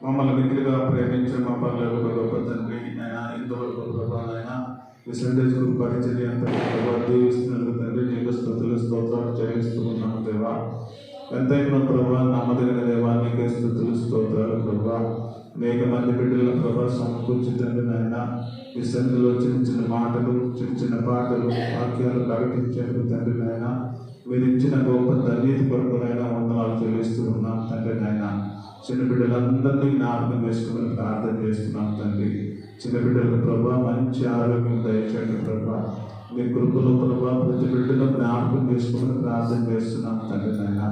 మమ్మల్ని మిగిలిగా ప్రేమించిన మా పనులకు గొప్ప తండ్రి ఆయన ఇంతవరకు ప్రభా ఈ సండే స్కూల్ పరిచర్య అంతా దీవిస్తున్నందుకు తండ్రి నీకు స్థుతులు స్తోత్రాలు చెల్లిస్తూ ఉన్నాం దేవా. ఎంతైనా ప్రభా నమ్మదగిన దేవా నీకే స్థుతులు స్తోత్రాలు ప్రభా. అనేక మంది బిడ్డల ప్రభా సమకూర్చి తండ్రి నాయన ఈ సంధిలో చిన్న చిన్న మాటలు చిన్న చిన్న పాటలు వాక్యాలు ప్రకటించేందుకు తండ్రి నాయన మీరు ఇచ్చిన గొప్ప ధన్యత కొరకునైనా చిన్న బిడ్డలందరినీ జ్ఞాపకం చేసుకోమని ప్రార్థన చేస్తున్నాం తండ్రి. చిన్న బిడ్డలకు ప్రభా మంచి ఆరోగ్యం దయచేయండి ప్రభా. మీ కృపలో ప్రభా ప్రతి బిడ్డలో జ్ఞాపకం చేసుకోమని ప్రార్థన చేస్తున్నాం తండ్రి నాయన.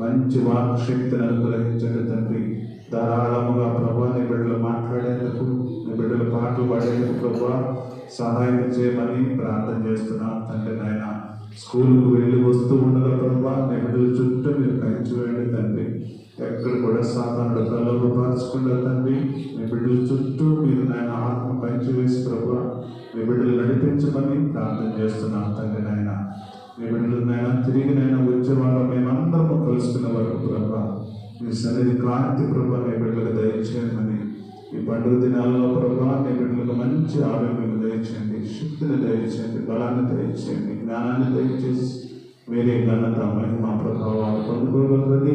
మంచి వాక్శక్తిని అనుగ్రహించండి తండ్రి. ధారాళముగా ప్రభా నీ బిడ్డలు మాట్లాడేందుకు నీ బిడ్డలు పాటలు పాడేందుకు ప్రభా సహాయం చేయమని ప్రార్థన చేస్తున్నాం తండ్రి నాయన. స్కూల్కు వెళ్ళి వస్తూ ఉండగా ప్రభా నీ బిడ్డల చుట్టూ మీరు కంచి వేయండి తండ్రి. ఎక్కడ కూడా సాధారణ ప్రలోభపరచకుండా తండ్రి. మీ బిడ్డల చుట్టూ మీరు నాయన ఆత్మ పంచివేసి ప్రభు ప్రభా మీ బిడ్డలు నడిపించమని ప్రార్థన చేస్తున్నాం తండ్రి నాయన. మీ బిడ్డలు నాయన తిరిగి నాయన వచ్చే వాళ్ళ మేమందరము కలుసుకున్న వరకు ప్రభా మీ సన్నిధి క్రాంతి ప్రభా మీ బిడ్డలకు దయచేయమని. ఈ పండుగ దినాల్లో ప్రభా మీ బిడ్డలకు మంచి ఆరోగ్యం దయచేయండి శక్తిని దయచేయండి బలాన్ని దయచేయండి జ్ఞానాన్ని దయచేసి వేరే ఘనత మహిమ ప్రభావాలు పొందుకోగలరని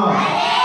Krishna.